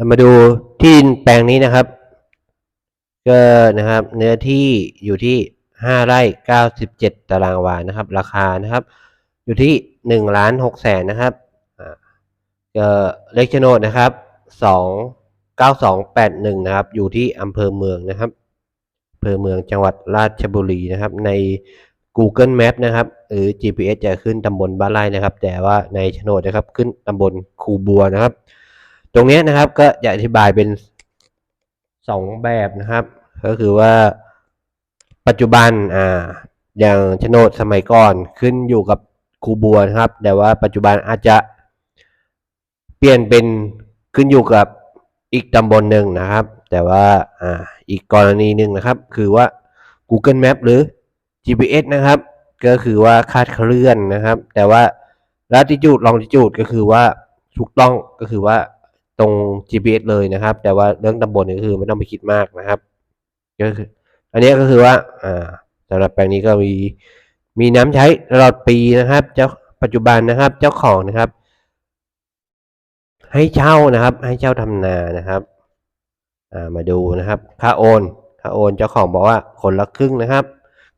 เรามาดูที่ดินแปลงนี้นะครับ ก็นะครับ เนื้อที่อยู่ที่ห้าไร่เก้าสิบเจ็ดตารางวานะครับ ราคานะครับ อยู่ที่หนึ่งล้านหกแสนนะครับอ่าก็เลขโฉนดนะครับสองเก้าสองแปดหนึ่งนะครับ อยู่ที่อำเภอเมืองนะครับอำเภอเมืองจังหวัดราชบุรีนะครับ ใน Google Map นะครับ หรือ GPS จะขึ้นตำบลบ้านไร่นะครับ แต่ว่าในโฉนดนะครับ ขึ้นตำบลคูบัวนะครับ ตรงนี้นะครับก็จะอธิบายเป็นสองแบบนะครับ ก็คือว่าปัจจุบันอ่าอย่างโฉนดสมัยก่อนขึ้นอยู่กับครูบัวนะครับ แต่ว่าปัจจุบันอาจจะเปลี่ยนเป็นขึ้นอยู่กับอีกตำบลหนึ่งนะครับ แต่ว่าอ่าอีกกรณีหนึ่งนะครับ คือว่า Google Map หรือ GPS นะครับ ก็คือว่าคาดเคลื่อนนะครับ แต่ว่า latitude longitude ก็คือว่าถูกต้องก็คือว่า ตรง GPS เลยนะครับ แต่ว่าเรื่องตำบลนี่ก็คือไม่ต้องไปคิดมากนะครับก็คืออันนี้ก็คือว่าอ่าสำหรับแปลงนี้ก็มีมีน้ำใช้ตลอดปีนะครับ เจ้าปัจจุบันนะครับ เจ้าของนะครับ ให้เช่านะครับ ให้เช่าทำนานะครับอ่ามาดูนะครับ ค่าโอนค่าโอนเจ้าของบอกว่าคนละครึ่งนะครับ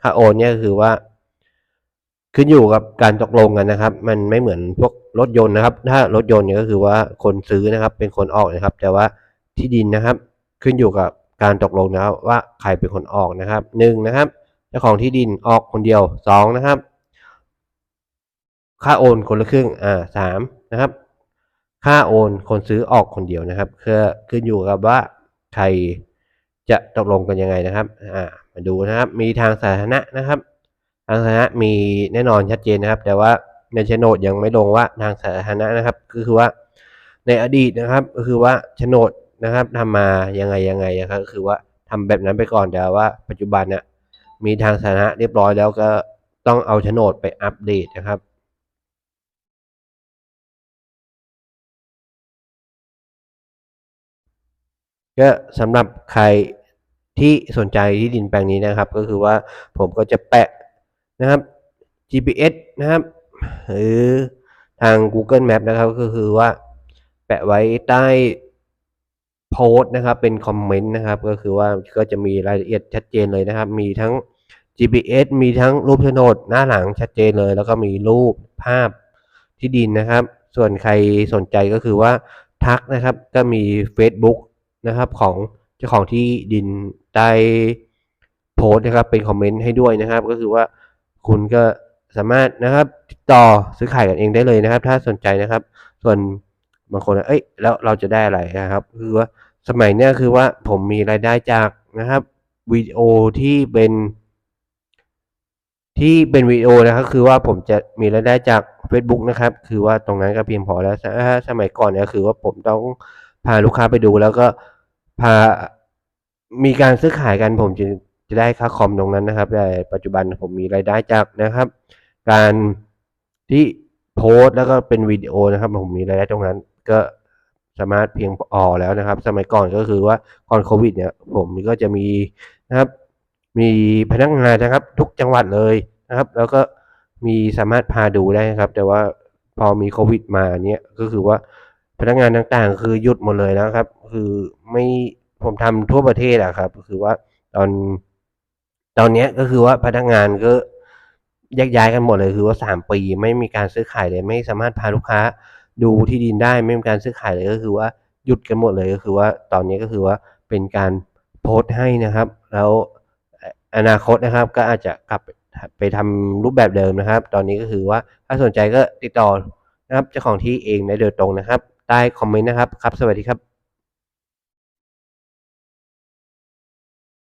ค่าโอนเนี่ยก็คือว่า ขึ้นอยู่กับการตกลงกันนะครับ มันไม่เหมือนพวก รถยนต์นะครับ ถ้ารถยนต์เนี่ยก็คือว่าคนซื้อนะครับ เป็นคนออกนะครับ แต่ว่าที่ดินนะครับ ขึ้นอยู่กับการตกลงนะครับว่าใครเป็นคนออกนะครับหนึ่งนะครับเจ้าของที่ดินออกคนเดียวสองนะครับ ค่าโอนคนละครึ่งอ่าสามนะครับ ค่าโอนคนซื้อออกคนเดียวนะครับคือขึ้นอยู่กับว่าใครจะตกลงกันยังไงนะครับอ่ามาดูนะครับ มีทางสาธารณะนะครับ ทางสาธารณะมีแน่นอนชัดเจนนะครับ แต่ว่า ในโฉนดยังไม่ลงว่าทางสาธารณะนะครับ ก็คือว่าในอดีตนะครับก็คือว่าโฉนดนะครับทำมายังไงยังไงนะครับก็คือว่าทำแบบนั้นไปก่อนแต่ว่าปัจจุบันเนี่ยมีทางสาธารณะเรียบร้อยแล้วก็ต้องเอาโฉนดไปอัปเดตนะครับก็สำหรับใครที่สนใจที่ดินแปลงนี้นะครับ ก็คือว่าผมก็จะแปะนะครับ GPS นะครับ หรือทาง Google Map นะครับก็คือว่าแปะไว้ใต้โพสต์นะครับเป็นคอมเมนต์นะครับ ก็คือว่าก็จะมีรายละเอียดชัดเจนเลยนะครับ มีทั้ง GPS มีทั้งรูปโฉนดหน้าหลังชัดเจนเลย แล้วก็มีรูปภาพที่ดินนะครับ ส่วนใครสนใจก็คือว่าทักนะครับก็มี Facebook นะครับของเจ้าของที่ดินใต้โพสต์นะครับเป็นคอมเมนต์ให้ด้วยนะครับ ก็คือว่าคุณก็ สามารถนะครับติดต่อซื้อขายกันเองได้เลยนะครับ ถ้าสนใจนะครับ ส่วนบางคนเอ้ยแล้วเราจะได้อะไรนะครับ คือว่าสมัยเนี้ยคือว่าผมมีรายได้จากนะครับวิดีโอที่เป็นที่เป็นวิดีโอนะครับ คือว่าผมจะมีรายได้จาก Facebook นะครับ คือว่าตรงนั้นก็เพียงพอแล้วถ้าสมัยก่อนเนี่ยคือว่าผมต้องพาลูกค้าไปดูแล้วก็พามีการซื้อขายกันผมจะจะได้ค่าคอมตรงนั้นนะครับแต่ปัจจุบันผมมีรายได้จากนะครับ การที่โพสต์แล้วก็เป็นวิดีโอนะครับ ผมมีรายได้ตรงนั้น ก็สามารถเพียงพอแล้วนะครับ สมัยก่อนก็คือว่าก่อนโควิดเนี่ย ผมก็จะมีนะครับ มีพนักงานนะครับ ทุกจังหวัดเลยนะครับ แล้วก็มีสามารถพาดูได้นะครับ แต่ว่าพอมีโควิดมาเนี้ยก็คือว่าพนักงานต่างๆ คือหยุดหมดเลยนะครับ คือไม่ผมทำทั่วประเทศอะครับก็คือว่าตอนตอนนี้ก็คือว่าพนักงานก็ แยกย้ายกันหมดเลยคือว่าสามปีไม่มีการซื้อขายเลย ไม่สามารถพาลูกค้าดูที่ดินได้ไม่มีการซื้อขายเลยก็คือว่าหยุดกันหมดเลยก็คือว่าตอนนี้ก็คือว่าเป็นการโพสต์ให้นะครับ แล้วอนาคตนะครับก็อาจจะกลับไปทำรูปแบบเดิมนะครับ ตอนนี้ก็คือว่าถ้าสนใจก็ติดต่อนะครับเจ้าของที่เองได้โดยตรงนะครับใต้คอมเมนต์นะครับครับ สวัสดีครับ